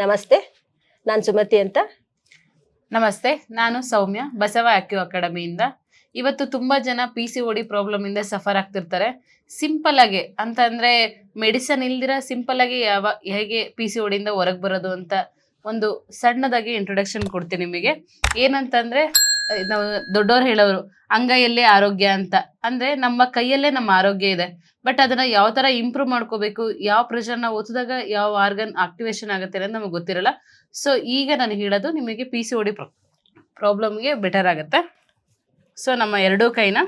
ನಮಸ್ತೆ, ನಾನು ಸುಮತಿ ಅಂತ. ನಮಸ್ತೆ, ನಾನು ಸೌಮ್ಯ, ಬಸವ ಆಕ್ಯೂ ಅಕಾಡೆಮಿಯಿಂದ. ಇವತ್ತು ತುಂಬಾ ಜನ ಪಿ ಸಿ ಓಡಿ ಪ್ರಾಬ್ಲಮ್ ಇಂದ ಸಫರ್ ಆಗ್ತಿರ್ತಾರೆ. ಸಿಂಪಲ್ ಆಗಿ ಅಂತ ಅಂದ್ರೆ ಮೆಡಿಸನ್ ಇಲ್ದಿರ ಸಿಂಪಲ್ ಆಗಿ ಯಾವ, ಹೇಗೆ ಪಿ ಸಿ ಓಡಿಯಿಂದ ಹೊರಗೆ ಬರೋದು ಅಂತ ಒಂದು ಸಣ್ಣದಾಗಿ ಇಂಟ್ರೊಡಕ್ಷನ್ ಕೊಡ್ತೀನಿ ನಿಮಗೆ. ಏನಂತಂದ್ರೆ ನಾವು ದೊಡ್ಡವ್ರು ಹೇಳೋರು, ಅಂಗೈಯಲ್ಲೇ ಆರೋಗ್ಯ ಅಂತ. ಅಂದ್ರೆ ನಮ್ಮ ಕೈಯಲ್ಲೇ ನಮ್ಮ ಆರೋಗ್ಯ ಇದೆ. ಬಟ್ ಅದನ್ನ ಯಾವ ತರ ಇಂಪ್ರೂವ್ ಮಾಡ್ಕೋಬೇಕು, ಯಾವ ಪ್ರೆಷರ್ ನಾವು ಒತ್ತಿದಾಗ ಯಾವ ಆರ್ಗನ್ ಆಕ್ಟಿವೇಶನ್ ಆಗುತ್ತೆ ಅನ್ನೋದು ನಮಗೆ ಗೊತ್ತಿರಲ್ಲ. ಸೊ ಈಗ ನಾನು ಹೇಳೋದು ನಿಮಗೆ ಪಿ ಸಿ ಓಡಿ ಪ್ರಾಬ್ಲಮ್ಗೆ ಬೆಟರ್ ಆಗುತ್ತೆ. ಸೊ ನಮ್ಮ ಎರಡೂ ಕೈನ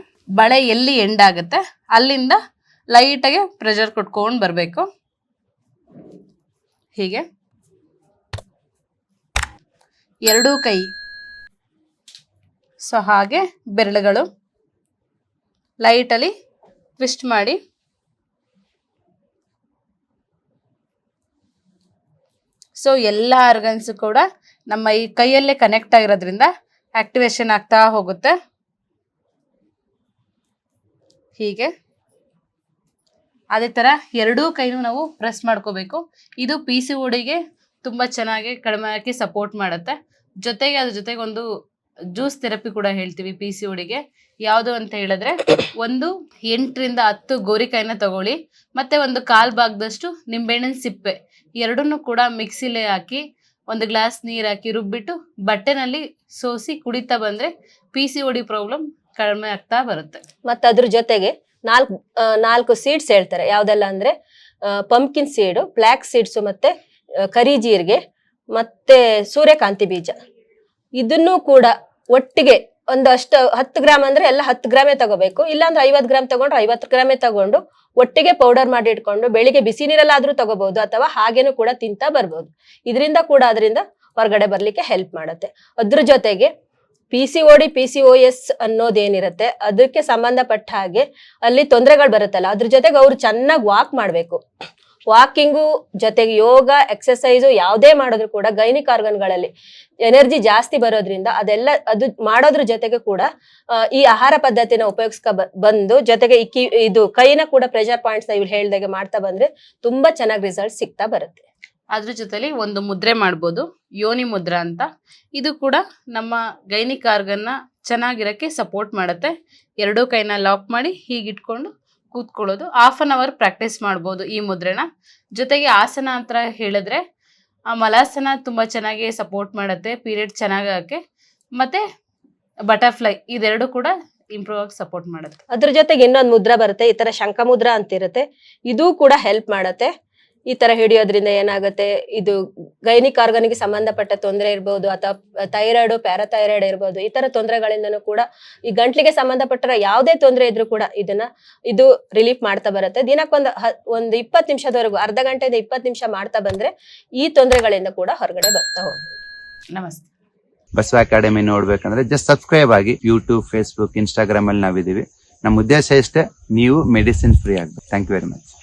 ಬಳೆ ಎಲ್ಲಿ ಎಂಡ್ ಆಗುತ್ತೆ. ಅಲ್ಲಿಂದ ಲೈಟಾಗಿ ಪ್ರೆಷರ್ ಕೊಟ್ಕೊಂಡು ಬರಬೇಕು. ಹೀಗೆ. ಎರಡೂ ಕೈ ಸೊ ಹಾಗೆ ಬೆರಳುಗಳು ಲೈಟಲ್ಲಿ ಟ್ವಿಸ್ಟ್ ಮಾಡಿ. ಸೊ ಎಲ್ಲ ಆರ್ಗನ್ಸ್ ಕೂಡ ನಮ್ಮ ಈ ಕೈಯಲ್ಲೇ ಕನೆಕ್ಟ್ ಆಗಿರೋದ್ರಿಂದ ಆಕ್ಟಿವೇಶನ್ ಆಗ್ತಾ ಹೋಗುತ್ತೆ. ಹೀಗೆ. ಅದೇ ಥರ ಎರಡೂ ಕೈನೂ ನಾವು ಪ್ರೆಸ್ ಮಾಡ್ಕೋಬೇಕು. ಇದು ಪಿ ಸಿ ಓಡಿಗೆ ತುಂಬ ಚೆನ್ನಾಗಿ ಕಡಿಮೆ ಹಾಕಿ ಸಪೋರ್ಟ್ ಮಾಡುತ್ತೆ. ಜೊತೆಗೆ ಅದ್ರ ಜೊತೆಗೆ ಒಂದು ಜ್ಯೂಸ್ ಥೆರಪಿ ಕೂಡ ಹೇಳ್ತೀವಿ ಪಿ ಸಿ ಓಡಿಗೆ ಯಾವುದು ಅಂತ ಹೇಳಿದ್ರೆ, ಒಂದು ಎಂಟರಿಂದ ಹತ್ತು ಗೋರಿಕಾಯಿನ ತಗೊಳ್ಳಿ, ಮತ್ತೆ ಒಂದು ಕಾಲ್ ಭಾಗದಷ್ಟು ನಿಂಬೆಹಣ್ಣಿನ ಸಿಪ್ಪೆ. ಎರಡನ್ನೂ ಕೂಡ ಮಿಕ್ಸಿಲೇ ಹಾಕಿ, ಒಂದು ಗ್ಲಾಸ್ ನೀರು ಹಾಕಿ ರುಬ್ಬಿಟ್ಟು, ಬಟ್ಟೆನಲ್ಲಿ ಸೋಸಿ ಕುಡಿತಾ ಬಂದ್ರೆ ಪಿ ಸಿ ಓಡಿ ಪ್ರಾಬ್ಲಮ್ ಕಡಿಮೆ ಆಗ್ತಾ ಬರುತ್ತೆ. ಮತ್ತೆ ಅದ್ರ ಜೊತೆಗೆ ನಾಲ್ಕು ನಾಲ್ಕು ಸೀಡ್ಸ್ ಹೇಳ್ತಾರೆ. ಯಾವ್ದೆಲ್ಲ ಅಂದ್ರೆ ಪಂಪ್ಕಿನ್ ಸೀಡು ಬ್ಲ್ಯಾಕ್ ಸೀಡ್ಸ್ ಮತ್ತೆ ಕರಿ ಜೀರಿಗೆ, ಮತ್ತೆ ಸೂರ್ಯಕಾಂತಿ ಬೀಜ. ಇದನ್ನು ಕೂಡ ಒಟ್ಟಿಗೆ ಒಂದು ಅಷ್ಟು ಹತ್ತು ಗ್ರಾಮ್ ಅಂದ್ರೆ ಎಲ್ಲ ಹತ್ತು ಗ್ರಾಮೇ ತಗೋಬೇಕು. ಇಲ್ಲಾಂದ್ರೆ ಐವತ್ತು ಗ್ರಾಮ್ ತಗೊಂಡ್ರೆ ಐವತ್ತು ಗ್ರಾಮೇ ತಗೊಂಡು ಒಟ್ಟಿಗೆ ಪೌಡರ್ ಮಾಡಿ ಇಟ್ಕೊಂಡು ಬೆಳಿಗ್ಗೆ ಬಿಸಿ ನೀರಲ್ಲಾದ್ರೂ ತಗೋಬಹುದು ಅಥವಾ ಹಾಗೇನು ಕೂಡ ತಿಂತಾ ಬರ್ಬೋದು. ಇದರಿಂದ ಕೂಡ ಅದರಿಂದ ಹೊರಗಡೆ ಬರ್ಲಿಕ್ಕೆ ಹೆಲ್ಪ್ ಮಾಡುತ್ತೆ. ಅದ್ರ ಜೊತೆಗೆ P C O D P C O S ಅನ್ನೋದೇನಿರುತ್ತೆ, ಅದಕ್ಕೆ ಸಂಬಂಧಪಟ್ಟ ಹಾಗೆ ಅಲ್ಲಿ ತೊಂದರೆಗಳು ಬರುತ್ತಲ್ಲ, ಅದ್ರ ಜೊತೆಗೆ ಅವ್ರು ಚೆನ್ನಾಗಿ ವಾಕ್ ಮಾಡಬೇಕು. ವಾಕಿಂಗು, ಜೊತೆಗೆ ಯೋಗ ಎಕ್ಸಸೈಸು ಯಾವುದೇ ಮಾಡಿದ್ರು ಕೂಡ ಗೈನಿಕ್ ಆರ್ಗನ್ಗಳಲ್ಲಿ ಎನರ್ಜಿ ಜಾಸ್ತಿ ಬರೋದ್ರಿಂದ ಅದೆಲ್ಲ ಅದು ಮಾಡೋದ್ರ ಜೊತೆಗೆ ಕೂಡ ಈ ಆಹಾರ ಪದ್ಧತಿನ ಉಪಯೋಗಿಸ್ಕ ಬಂದು ಜೊತೆಗೆ ಈ ಇದು ಕೈನ ಕೂಡ ಪ್ರೆಷರ್ ಪಾಯಿಂಟ್ಸ್ ಇವ್ರು ಹೇಳ್ದಾಗೆ ಮಾಡ್ತಾ ಬಂದ್ರೆ ತುಂಬಾ ಚೆನ್ನಾಗಿ ರಿಸಲ್ಟ್ ಸಿಗ್ತಾ ಬರುತ್ತೆ. ಅದ್ರ ಜೊತೆಲಿ ಒಂದು ಮುದ್ರೆ ಮಾಡ್ಬೋದು, ಯೋನಿ ಮುದ್ರಾ ಅಂತ. ಇದು ಕೂಡ ನಮ್ಮ ಗೈನಿಕ್ ಆರ್ಗನ್ನ ಚೆನ್ನಾಗಿರಕ್ಕೆ ಸಪೋರ್ಟ್ ಮಾಡುತ್ತೆ. ಎರಡೂ ಕೈನ ಲಾಕ್ ಮಾಡಿ ಹೀಗಿಟ್ಕೊಂಡು ಕೂತ್ಕೊಳ್ಳೋದು ಹಾಫ್ ಅನ್ ಅವರ್ ಪ್ರಾಕ್ಟೀಸ್ ಮಾಡ್ಬೋದು ಈ ಮುದ್ರೆನ. ಜೊತೆಗೆ ಆಸನ ಅಂತ ಹೇಳಿದ್ರೆ, ಆ ಮಲಾಸನ ತುಂಬ ಚೆನ್ನಾಗಿ ಸಪೋರ್ಟ್ ಮಾಡುತ್ತೆ ಪೀರಿಯಡ್ ಚೆನ್ನಾಗಿ ಆಗಕ್ಕೆ. ಮತ್ತೆ ಬಟರ್ಫ್ಲೈ ಇದೆರಡು ಕೂಡ ಇಂಪ್ರೂವ್ ಆಗಿ ಸಪೋರ್ಟ್ ಮಾಡುತ್ತೆ. ಅದ್ರ ಜೊತೆಗೆ ಇನ್ನೊಂದು ಮುದ್ರಾ ಬರುತ್ತೆ, ಈ ತರ ಶಂಖ ಮುದ್ರಾ ಅಂತ ಇರುತ್ತೆ ಇದು ಕೂಡ ಹೆಲ್ಪ್ ಮಾಡತ್ತೆ. ಈ ತರ ಹಿಡಿಯೋದ್ರಿಂದ ಏನಾಗುತ್ತೆ? ಇದು ಗೈನಿಕ್ ಆರ್ಗನ್ಗೆ ಸಂಬಂಧಪಟ್ಟ ತೊಂದರೆ ಇರ್ಬೋದು ಅಥವಾ ಥೈರಾಯ್ಡ್ ಪ್ಯಾರಾಥೈರಾಯ್ಡ್ ಇರ್ಬೋದು ಈ ತರ ತೊಂದರೆಗಳಿಂದನೂ ಕೂಡ ಈ ಗಂಟ್ಲಿಗೆ ಸಂಬಂಧಪಟ್ಟ ಯಾವುದೇ ತೊಂದರೆ ಇದ್ರು ಕೂಡ ಇದನ್ನ ಇದು ರಿಲೀಫ್ ಮಾಡ್ತಾ ಬರುತ್ತೆ. ದಿನಕ್ಕೊಂದು ಒಂದು ಇಪ್ಪತ್ ನಿಮಿಷದವರೆಗೂ ಅರ್ಧ ಗಂಟೆಯಿಂದ ಇಪ್ಪತ್ತು ನಿಮಿಷ ಮಾಡ್ತಾ ಬಂದ್ರೆ ಈ ತೊಂದರೆಗಳಿಂದ ಕೂಡ ಹೊರಗಡೆ ಬರ್ತಾ ಹೋಗ್ಬೋದು. ನಮಸ್ತೆ. ಬಸವ ಅಕಾಡೆಮಿ ನೋಡ್ಬೇಕಂದ್ರೆ ಜಸ್ಟ್ ಸಬ್ಸ್ಕ್ರೈಬ್ ಆಗಿ ಯೂಟ್ಯೂಬ್ ಫೇಸ್ಬುಕ್ ಇನ್ಸ್ಟಾಗ್ರಾಮ್ ಅಲ್ಲಿ ನಾವಿದೀವಿ ನಮ್ಮ ಉದ್ದೇಶ ಇಷ್ಟೇ ನೀವು ಮೆಡಿಸಿನ್ ಫ್ರೀ ಆಗ್ಬೇಕು. Thank you very much